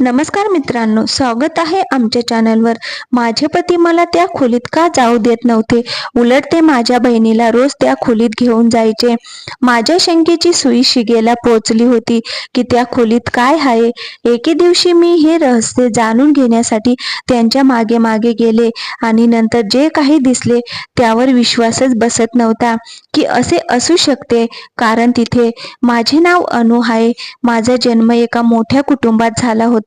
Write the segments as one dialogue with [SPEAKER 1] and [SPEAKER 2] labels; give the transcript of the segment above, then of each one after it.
[SPEAKER 1] नमस्कार मित्रांनो स्वागत आहे आमच्या चॅनलवर माझे पती मला त्या खोलीत का जाऊ देत नव्हते? उलट ते माझ्या बहिणीला रोज त्या खोलीत घेऊन जायचे. माझ्या शंकेची सुई शिगेला पोचली होती की त्या खोलीत काय आहे? एके दिवशी मी हे रहस्य जाणून घेण्यासाठी त्यांच्या मागे मागे गेले आणि नंतर जे काही दिसले त्यावर विश्वासच बसत नव्हता की असे असू शकते. कारण तिथे माझे नाव अनु आहे. माझा जन्म एका मोठ्या कुटुंबात झाला होता.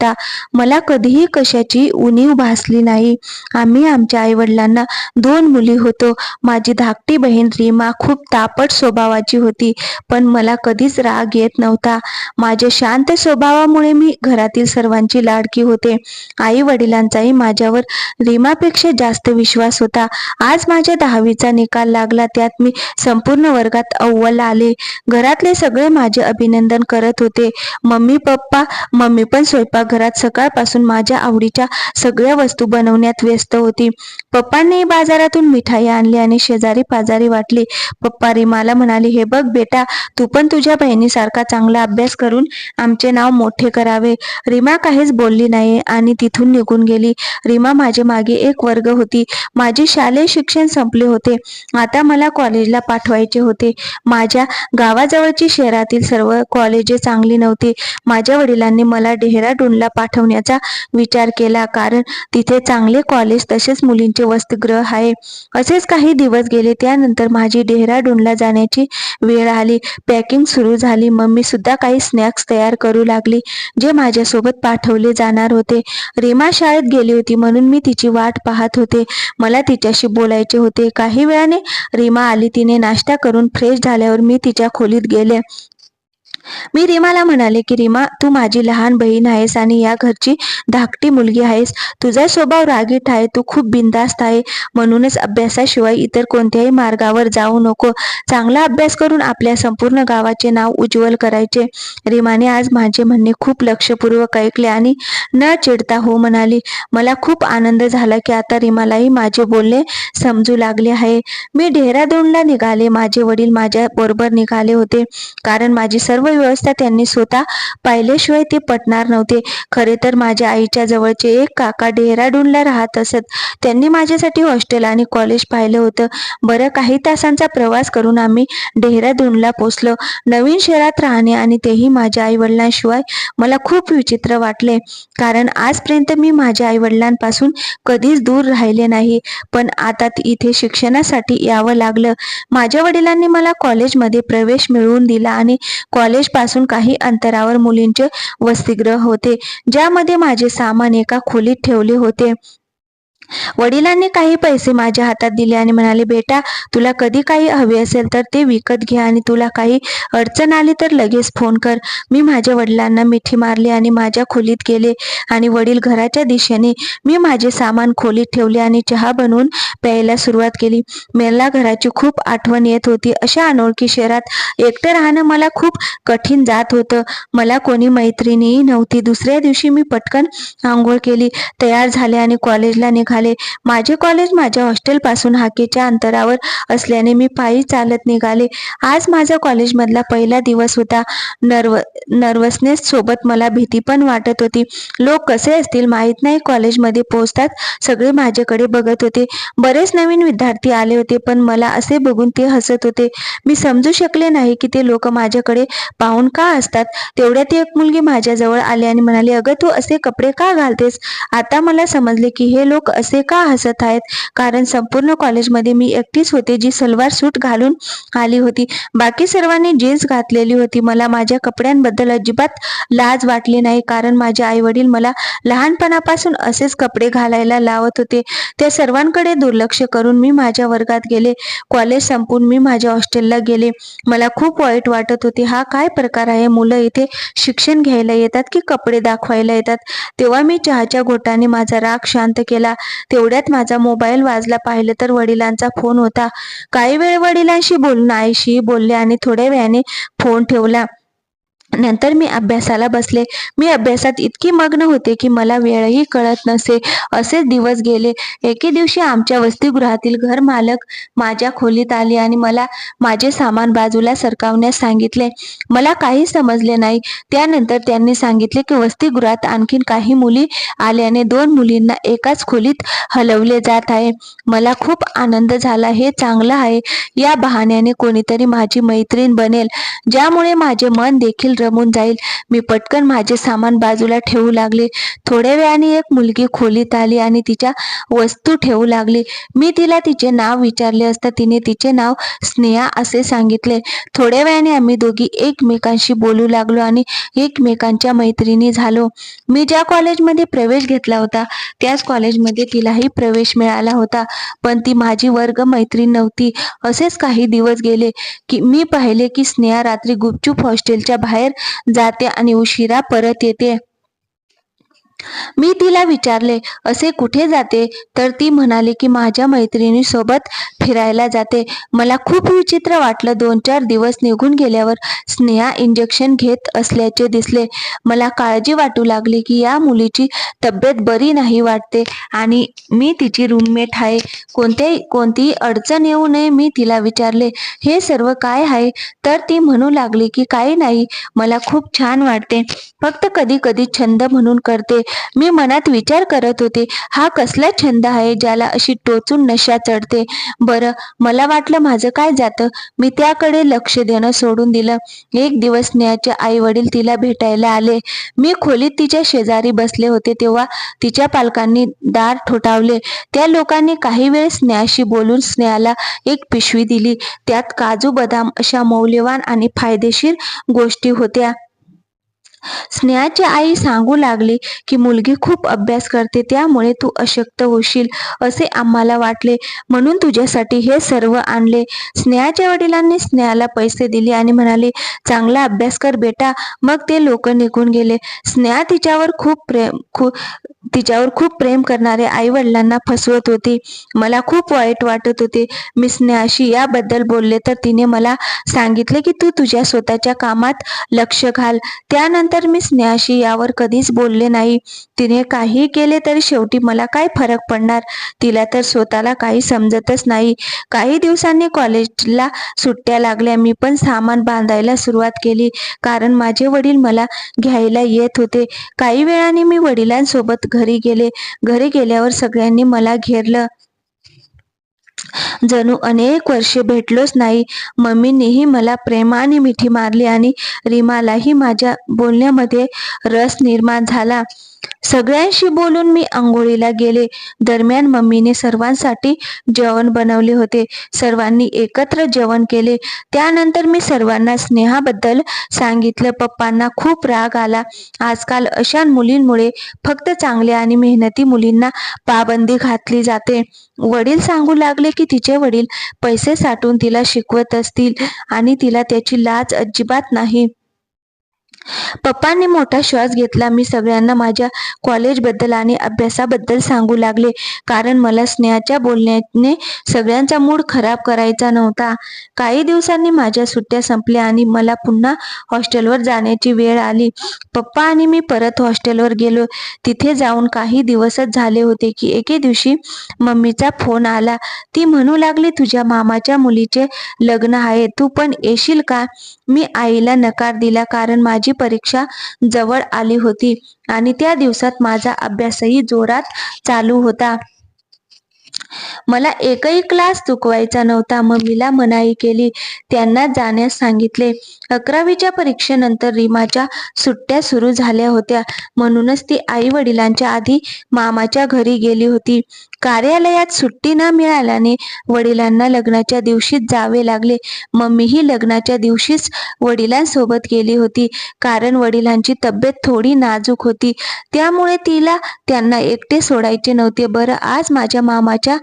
[SPEAKER 1] मला कधीही कशाची उणीव भासली नाही. आम्ही आमच्या आई वडिलांना दोन मुली होतो. माझी धाकटी बहीण रीमा खूप तापट स्वभावाची होती पण मला कधीच राग येत नव्हता. माझ्या शांत स्वभावामुळे मी घरातील सर्वांची लाडकी होते. आई वडिलांचाही माझ्यावर रीमापेक्षा जास्त विश्वास होता. आज माझ्या दहावीचा निकाल लागला त्यात मी संपूर्ण वर्गात अव्वल आले. घरातले सगळे माझे अभिनंदन करत होते. मम्मी पप्पा मम्मी पण स्वयंपाक घरात सकाळपासून माझ्या आवडीच्या सगळ्या वस्तू बनवण्यात व्यस्त होती. पप्पांनी बाजारातून मिठाई आणली आणि शेजारी पाजारी वाटली. पप्पा रिमाला म्हणाली हे बघ बेटा तू पण तुझ्या बहिणीसारखा चांगला अभ्यास करून आमचे नाव मोठे करावे. रिमा काहीच बोलली नाही आणि तिथून निघून गेली. रिमा माझ्या मागे एक वर्ग होती. माझे शालेय शिक्षण संपले होते. आता मला कॉलेजला पाठवायचे होते. माझ्या गावाजवळची शहरातील सर्व कॉलेजे चांगली नव्हती. माझ्या वडिलांनी मला डेहराडूनला पाठवण्याचा विचार केला. कारण तिथे चांगले कॉलेज तसेच मुलींचे वसतिगृह आहे. असेच काही दिवस गेले. त्यानंतर माझी डेहराडूनला जाण्याची वेळ आली. पॅकिंग सुरू झाली. मम्मी सुद्धा काही स्नॅक्स तयार करू लागली जे माझ्यासोबत पाठवले जाणार होते. रेमा शाळेत गेली होती म्हणून मी तिची वाट पाहत होते. मला तिच्याशी बोलायचे होते. काही वेळाने रेमा आली. तिने नाश्ता करून फ्रेश झाल्यावर मी तिच्या खोलीत गेले. मी रीमाला म्हणाले की रीमा तू माझी लहान बहीण आहेस आणि या घरची धाकटी मुलगी आहेस. तुझा स्वभाव रागीट आहे. तू खूप बिनधास्त आहे. म्हणूनच अभ्यासाशिवाय इतर कोणत्याही मार्गावर जाऊ नको. चांगला अभ्यास करून आपल्या संपूर्ण गावाचे नाव उज्ज्वल करायचे. रीमाने आज माझे म्हणणे खूप लक्षपूर्वक ऐकले आणि न चिडता हो म्हणाली मला खूप आनंद झाला की आता रिमालाही माझे बोलणे समजू लागले आहे. मी डेहराडूनला निघाले. माझे वडील माझ्या बरोबर निघाले होते. कारण माझी सर्व व्यवस्था त्यांनी स्वतः पाहिल्याशिवाय ते पटणार नव्हते. खरे तर माझ्या आईच्या जवळचे एक काका डेहराडूनला राहत असत. त्यांनी माझ्यासाठी हॉस्टेल आणि कॉलेज पाहिलं होतं. बरं काही तासांचा प्रवास करून आम्ही डेहराडूनला पोचलो नवीन शहरात राहणे आणि तेही माझ्या आई वडिलांशिवाय मला खूप विचित्र वाटले. कारण आजपर्यंत मी माझ्या आई वडिलांपासून कधीच दूर राहिले नाही. पण आता इथे शिक्षणासाठी यावं लागलं. माझ्या वडिलांनी मला कॉलेजमध्ये प्रवेश मिळवून दिला आणि कॉलेज पासून काही अंतरावर मुलींचे वसतिगृह होते. ज्यामध्ये माझे सामान एका खोलीत ठेवले होते. वडिलांनी काही पैसे माझ्या हातात दिले आणि म्हणाले बेटा तुला कधी काही हवे असेल तर ते विकत घे आणि तुला काही अडचण आली तर लगेच फोन कर. मी माझ्या वडिलांना मिठी मारली आणि माझ्या खोलीत गेले आणि वडील घराच्या दिशेने मी माझे सामान खोलीत ठेवले आणि चहा बनवून प्यायला सुरुवात केली. मला घराची खूप आठवण येत होती. अशा अनोळखी शहरात एकटं राहणं मला खूप कठीण जात होतं. मला कोणी मैत्रिणीही नव्हती. दुसऱ्या दिवशी मी पटकन आंघोळ केली तयार झाले आणि कॉलेजला निघाले. माझे कॉलेज माझ्या हॉस्टेलपासून हाकेच्या अंतरावर असल्याने मी पायी चालत निघाले. आज माझा कॉलेजमधला पहिला दिवस होता. नर्व नर्वसनेस सोबत मला भीती पण वाटत होती. लोक कसे असतील माहीत नाही. कॉलेजमध्ये पोहोचतात. सगळे माझ्याकडे बघत होते. बरेच नवीन विद्यार्थी आले होते पण मला असे बघून ते हसत होते. मी समजू शकले नाही की ते लोक माझ्याकडे पाहून का असतात. तेवढ्यात एक मुलगी माझ्याजवळ आली आणि म्हणाली अगं तू असे कपडे का घालतेस? आता मला समजले की हे लोक असे का हसत आहेत? कारण संपूर्ण कॉलेजमध्ये मी एकटीच होते जी सलवार सूट घालून आली होती. बाकी सर्वांनी जीन्स घातलेली होती. मला माझ्या कपड्यांबद्दल अजिबात लाज वाटली नाही. कारण माझे आई वडील मला लहानपणापासून असेच कपडे घालायला लावत होते. त्या सर्वांकडे दुर्लक्ष करून मी माझ्या वर्गात गेले. कॉलेज संपून मी माझ्या हॉस्टेलला गेले. मला खूप वाईट वाटत होते. हा काय प्रकार आहे? मुलं इथे शिक्षण घ्यायला येतात की कपडे दाखवायला येतात? तेव्हा मी चहाच्या घोटाने माझा राग शांत केला. तेवढ्यात माझा मोबाईल वाजला. पाहिलं तर वडिलांचा फोन होता. काही वेळ वडिलांशी बोलून आईशी बोलले आणि थोड्या वेळाने फोन ठेवला. नंतर मी अभ्यासाला बसले. मी अभ्यासात इतकी मग्न होते की मला वेळही कळत नसे. असे दिवस गेले. एके दिवशी आमच्या वसतिगृहातील घर मालक माझ्या खोलीत आले आणि मला माझे सामान बाजूला सरकावण्यास सांगितले. मला काही समजले नाही. त्यानंतर त्यांनी सांगितले की वसतिगृहात आणखीन काही मुली आल्याने दोन मुलींना एकाच खोलीत हलवले जात आहे. मला खूप आनंद झाला. हे चांगलं आहे. या बहाण्याने कोणीतरी माझी मैत्रीण बनेल. ज्यामुळे माझे मन देखील रमून जाईल. मी पटकन माझे सामान बाजूला ठेवू लागले. थोड्या वेळाने एक मुलगी खोलीत आली आणि तिच्या वस्तू ठेवू लागली. मी तिला तिचे नाव विचारले असता तिने तिचे नाव स्नेहा असे सांगितले. थोड्या वेळाने आम्ही दोघी एकमेकांशी बोलू लागलो आणि एकमेकांच्या मैत्रिणी झालो. मी ज्या कॉलेजमध्ये प्रवेश घेतला होता त्याच कॉलेजमध्ये तिलाही प्रवेश मिळाला होता. पण ती माझी वर्ग मैत्रीण नव्हती. असेच काही दिवस गेले की मी पाहिले की स्नेहा रात्री गुपचूप हॉस्टेलच्या बाहेर जाते आणि उशिरा परत येते. मी तिला विचारले असे कुठे जाते? तर ती म्हणाली की माझ्या मैत्रिणी सोबत फिरायला जाते. मला खूप विचित्र वाटलं. दोन चार दिवस निघून गेल्यावर स्नेहा इंजेक्शन घेत असल्याचे दिसले. मला काळजी वाटू लागली की या मुलीची तब्येत बरी नाही वाटते आणि मी तिची रूममेट आहे. कोणत्याही कोणतीही अडचण येऊ नये मी तिला विचारले. हे सर्व काय आहे? तर ती म्हणू लागली की काही नाही. मला खूप छान वाटते. फक्त कधी कधी छंद म्हणून करते. मी मनात विचार करत होते हा कसला छंद आहे ज्याला अशी टोचून नशा चढते? बरं मला वाटलं माझं काय जातं? मी त्याकडे लक्ष देणं सोडून दिलं. एक दिवस स्नेहाचे आई वडील तिला भेटायला आले. मी खोलीत तिच्या शेजारी बसले होते तेव्हा तिच्या पालकांनी दार ठोठावले. त्या लोकांनी काही वेळ स्नेहाशी बोलून स्नेहाला एक पिशवी दिली. त्यात काजू बदाम अशा मौल्यवान आणि फायदेशीर गोष्टी होत्या. स्नेहाची आई सांगू लागली की मुलगी खूप अभ्यास करते त्यामुळे तू अशक्त होशील असे आम्हाला वाटले. म्हणून तुझ्यासाठी हे सर्व आणले. स्नेहाच्या वडिलांनी स्नेहाला पैसे दिले आणि म्हणाले चांगला अभ्यास कर बेटा. मग ते लोक निघून गेले. स्नेहा तिच्यावर खूप प्रेम खूप तिच्यावर खूप प्रेम करणारे आई वडिलांना फसवत होती. मला खूप वाईट वाटत होते. मी स्नेहाशी याबद्दल बोलले तर तिने मला सांगितले की तू तुझ्या स्वतःच्या कामात लक्ष घाल. त्यानंतर तर मी स्नेहाशी यावर कधीच बोलले नाही. तिने काही केले तरी शेवटी मला काय फरक पडणार? तिला तर स्वतःला काही समजतच नाही. काही दिवसांनी कॉलेजला सुट्ट्या लागल्या. मी पण सामान बांधायला सुरुवात केली. कारण माझे वडील मला घ्यायला येत होते. काही वेळाने मी वडिलांसोबत घरी गेले. घरी गेल्यावर सगळ्यांनी मला घेरलं. जणू अनेक वर्षे भेटलोच नाही. मम्मीनेही मला प्रेमाने मिठी मारली आणि रीमालाही माझ्या बोलण्यामध्ये रस निर्माण झाला. सगळ्यांशी बोलून मी आंघोळीला गेले. दरम्यान मम्मीने सर्वांसाठी जेवण बनवले होते. सर्वांनी एकत्र जेवण केले. त्यानंतर मी सर्वांना स्नेहाबद्दल सांगितलं. पप्पांना खूप राग आला. आजकाल अशा मुलींमुळे फक्त चांगल्या आणि मेहनती मुलींना पाबंदी घातली जाते. वडील सांगू लागले की तिचे वडील पैसे साठून तिला शिकवत असतील आणि तिला त्याची लाज अजिबात नाही. पप्पांनी मोठा श्वास घेतला. मी सगळ्यांना माझ्या कॉलेजबद्दल आणि अभ्यासाबद्दल सांगू लागले. कारण मला स्नेहाच्या बोलण्याने सगळ्यांचा मूड खराब करायचा नव्हता. काही दिवसांनी माझ्या सुट्ट्या संपल्या आणि मला पुन्हा हॉस्टेलवर जाण्याची वेळ आली. पप्पा आणि मी परत हॉस्टेलवर गेलो. तिथे जाऊन काही दिवसच झाले होते की एके दिवशी मम्मीचा फोन आला. ती म्हणू लागली तुझ्या मामाच्या मुलीचे लग्न आहे. तू पण येशील का? मी आईला नकार दिला कारण माझी परीक्षा जवळ आली होती. आणि त्या दिवसात माझा अभ्यासही जोरात चालू होता. मला एकही क्लास चुकवायचा नव्हता. मम्मीला मनाई केली. त्यांना जाण्यास सांगितले. अकरावीच्या परीक्षेनंतर रीमाच्या सुट्ट्या सुरू झाल्या होत्या. म्हणूनच ती आई वडिलांच्या आधी मामाच्या घरी गेली होती. कार्यालयात सुट्टी न मिळाल्याने वडिलांना लग्नाच्या दिवशीच जावे लागले. मम्मीही लग्नाच्या दिवशीच वडिलांसोबत गेली होती कारण वडिलांची तब्येत थोडी नाजूक होती. त्यामुळे तिला त्यांना एकटे सोडायचे नव्हते. बरं आज माझ्या मामाच्या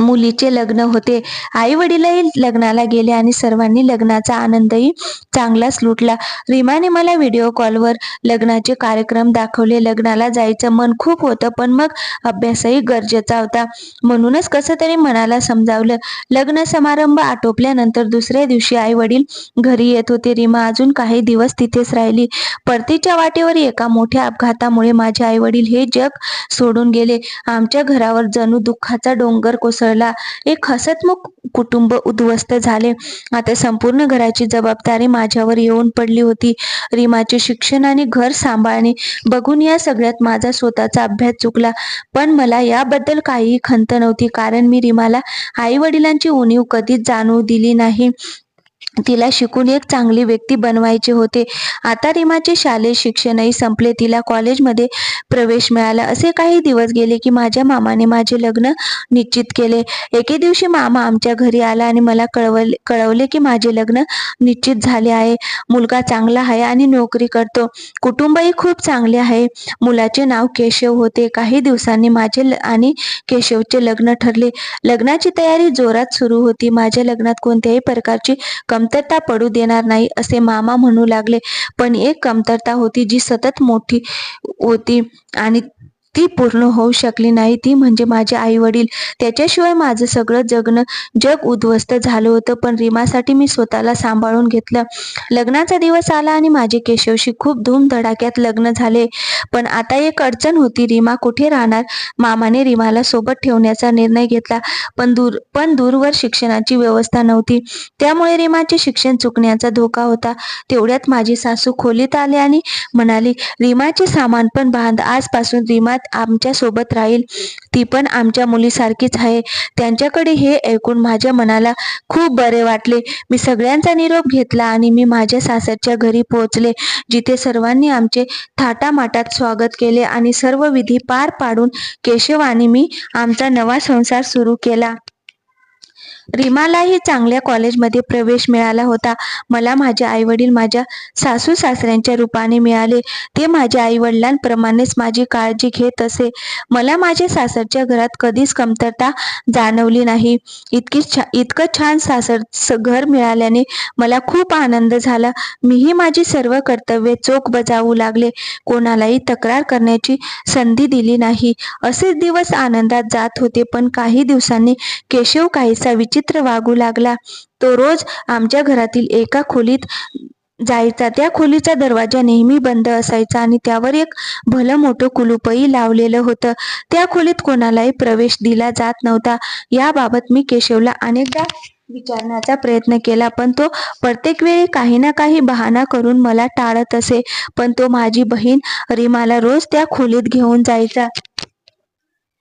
[SPEAKER 1] मुलीचे लग्न होते. आई वडीलही लग्नाला गेले आणि सर्वांनी लग्नाचा आनंदही चांगलाच लुटला. रीमाने मला व्हिडिओ कॉलवर लग्नाचे कार्यक्रम दाखवले. लग्नाला जायचं मन खूप होतं पण मग अभ्यासही गरजेचा होता. म्हणूनच कसं तरी मनाला समजावलं. लग्न समारंभ आटोपल्यानंतर दुसऱ्या दिवशी आई वडील घरी येत होते. रीमा अजून काही दिवस तिथेच राहिली. परतीच्या वाटेवर एका मोठ्या अपघातामुळे माझे आई वडील हे जग सोडून गेले. आमच्या घरावर जणू दुःखाचा डोंगर कोसळ कोसळला एक हसतमुख कुटुंब उद्ध्वस्त झाले. आता संपूर्ण घराची जबाबदारी माझ्यावर येऊन पडली होती. रीमाचे शिक्षण आणि घर सांभाळणे. बघून या सगळ्यात माझा स्वतःचा अभ्यास चुकला. पण मला याबद्दल काहीही खंत नव्हती. कारण मी रीमाला आई वडिलांची उणीव कधीच जाणवू दिली नाही. तिला शिकून एक चांगली व्यक्ती बनवायचे होते. आता रिमाचे शालेय शिक्षणही संपले. तिला कॉलेजमध्ये प्रवेश मिळाला. असे काही दिवस गेले की माझ्या मामाने माझे लग्न निश्चित केले. एके दिवशी मामा आमच्या घरी आला आणि मला कळवले कळवले की माझे लग्न निश्चित झाले आहे. मुलगा चांगला आहे आणि नोकरी करतो. कुटुंबही खूप चांगले आहे. मुलाचे नाव केशव होते. काही दिवसांनी माझे आणि केशवचे लग्न ठरले. लग्नाची तयारी जोरात सुरू होती. माझ्या लग्नात कोणत्याही प्रकारची कमतरता पडू देणार नाही असे मामा म्हणू लागले. पण एक कमतरता होती जी सतत मोठी होती आणि ती पूर्ण होऊ शकली नाही. ती म्हणजे माझे आई वडील त्याच्याशिवाय माझं सगळं जगणं जग उद्ध्वस्त झालं होतं. पण रीमासाठी मी स्वतःला सांभाळून घेतलं. लग्नाचा दिवस आला आणि माझे केशवशी खूप धूमधडाक्यात लग्न झाले. पण आता एक अडचण होती. रीमा कुठे राहणार? मामाने रीमाला सोबत ठेवण्याचा निर्णय घेतला. पण दूर पण दूरवर शिक्षणाची व्यवस्था नव्हती. त्यामुळे रीमाचे शिक्षण चुकण्याचा धोका होता. तेवढ्यात माझी सासू खोलीत आले आणि म्हणाली रीमाचे सामान पण बांध. आजपासून रीमा आमच्यासोबत राहील. ती पण आमच्या मुलीसारखीच आहे. त्यांच्याकडे हे ऐकून माझ्या मनाला खूप बरे वाटले. मी सगळ्यांचा निरोप घेतला आणि मी माझ्या सासरच्या घरी पोहोचले जिथे सर्वांनी आमचे थाटामाटात स्वागत केले आणि सर्व विधी पार पाडून केशव आणि मी आमचा नवा संसार सुरू केला. रीमालाही चांगल्या कॉलेजमध्ये प्रवेश मिळाला होता. मला माझे आईवडील माझ्या सासू सासऱ्यांच्या रूपाने मिळाले. ते माझ्या आईवडिलांप्रमाणेच माझी काळजी घेत असे. मला माझ्या सासरच्या घरात कधीच कमतरता जाणवली नाही. इतकी छा इतकं छान सासर घर मिळाल्याने मला खूप आनंद झाला. मीही माझी सर्व कर्तव्ये चोख बजावू लागले. कोणालाही तक्रार करण्याची संधी दिली नाही. असेच दिवस आनंदात जात होते पण काही दिवसांनी केशव काहीसा विचित्र विचित्र वागू लागला. तो रोज आमच्या घरातील एका खोलीत जायचा. त्या खोलीचा दरवाजा नेहमी बंद असायचा आणि त्यावर एक भलं मोठं कुलूपही लावलेलं होतं. त्या खोलीत कोणालाही प्रवेश दिला जात नव्हता. याबाबत मी केशवला अनेकदा विचारण्याचा प्रयत्न केला पण तो प्रत्येक वेळी काही ना काही बहाणा करून मला टाळत असे. पण तो माझी बहीण रिमाला रोज त्या खोलीत घेऊन जायचा.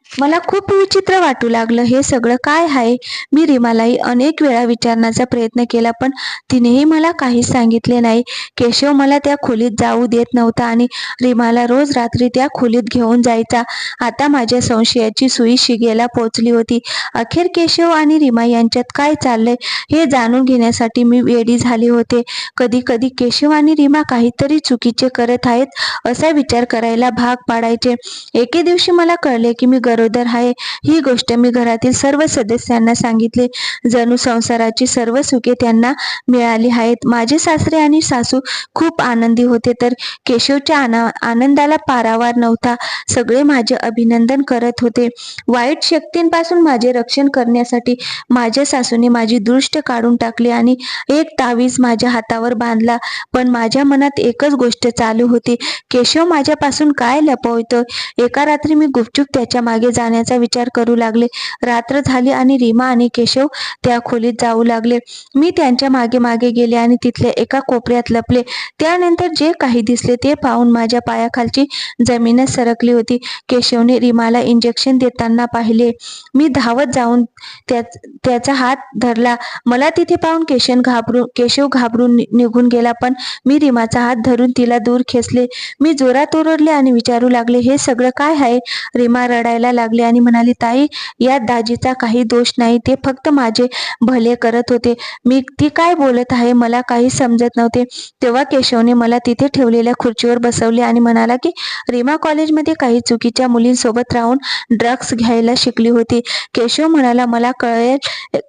[SPEAKER 1] मला खूप विचित्र वाटू लागलं. हे सगळं काय आहे? मी रिमालाही अनेक वेळा विचारण्याचा प्रयत्न केला पण तिनेही मला काहीच सांगितले नाही. केशव मला त्या खोलीत जाऊ देत नव्हता आणि रिमाला रोज रात्री त्या खोलीत घेऊन जायचा. आता माझ्या संशयाची सुई शिगेला पोचली होती. अखेर केशव आणि रिमा यांच्यात काय चाललंय हे जाणून घेण्यासाठी मी वेडी झाले होते. कधी कधी केशव आणि रिमा काहीतरी चुकीचे करत आहेत असा विचार करायला भाग पाडायचे. एके दिवशी मला कळले की मी गरोदर आहे. ही गोष्ट मी घरातील सर्व सदस्यांना सांगितले. जणू संसाराची सर्व सुखे त्यांना मिळाली आहेत. माझे सासरे आणि सासू खूप आनंदी होते तर केशवच्या आनंदाला पारावार नव्हता. सगळे माझे अभिनंदन करत होते. वाईट शक्तींपासून माझे रक्षण करण्यासाठी माझ्या सासूने माझी दृष्ट काढून टाकली आणि एक तावीज माझ्या हातावर बांधला. पण माझ्या मनात एकच गोष्ट चालू होती. केशव माझ्यापासून काय लपवतो एका रात्री मी गुपचूप त्याच्यामागे जाण्याचा विचार करू लागले. रात्र झाली आणि रीमा आणि केशव त्या खोलीत जाऊ लागले. मी त्यांच्या मागे मागे गेले आणि तिथल्या एका कोपऱ्यात लपले. त्यानंतर जे काही दिसले ते पाहून माझ्या पायाखालची जमीनच सरकली होती. केशवने रीमाला इंजेक्शन देताना पाहिले. मी धावत जाऊन त्याचा हात धरला. मला तिथे पाहून केशन घाबरून केशव घाबरून निघून गेला पण मी रीमाचा हात धरून तिला दूर खेचले. मी जोरात ओरडले आणि विचारू लागले हे सगळं काय आहे? रीमा रडायला लागले आणि म्हणाली ताई या दाजीचा काही दोष नाही ते फक्त माझे भले करत होते. मी ती काय बोलत आहे मला काही समजत नव्हते. तेव्हा केशवने मला तिथे ठेवलेल्या खुर्चीवर बसवले आणि म्हणाला की रीमा कॉलेजमध्ये काही चुकीच्या मुलींसोबत राहून ड्रग्स घ्यायला शिकली होती. केशव म्हणाला मला कळेल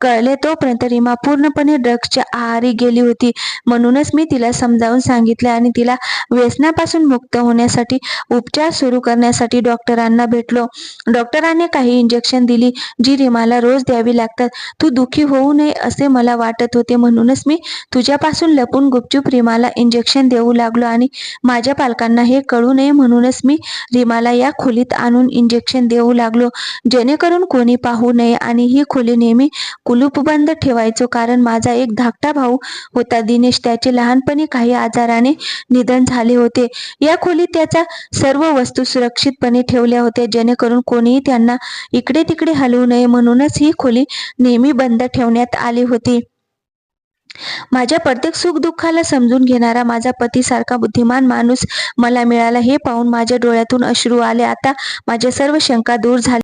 [SPEAKER 1] कळले तोपर्यंत रीमा पूर्णपणे ड्रग्सच्या आहारी गेली होती. म्हणूनच मी तिला समजावून सांगितले आणि तिला व्यसनापासून मुक्त होण्यासाठी उपचार सुरू करण्यासाठी डॉक्टरांना भेटलो. डॉक्टरांनी काही इंजेक्शन दिली जी रिमाला रोज द्यावी लागतात. तू दुखी होऊ नये असे मला वाटत होते. म्हणूनच मी तुझ्यापासून लपून गुपचूप रिमाला इंजेक्शन देऊ लागलो आणि माझ्या पालकांना हे कळू नये म्हणूनच मी रिमाला या खोलीत आणून इंजेक्शन देऊ लागलो. जेणेकरून कोणी पाहू नये आणि ही खोली नेहमी कुलूपबंद ठेवायचो. कारण माझा एक धाकटा भाऊ होता दिनेश. त्याचे लहानपणी काही आजाराने निधन झाले होते. या खोलीत त्याचा सर्व वस्तू सुरक्षितपणे ठेवल्या होत्या. जेणेकरून कोणी कोणी त्यांना इकडे तिकडे हलवू नये म्हणूनच ही खोली नेहमी बंद ठेवण्यात आली होती. माझ्या प्रत्येक सुखदुःखाला समजून घेणारा माझा पतीसारखा बुद्धिमान माणूस मला मिळाला हे पाहून माझ्या डोळ्यातून अश्रू आले. आता माझ्या सर्व शंका दूर झाल्या.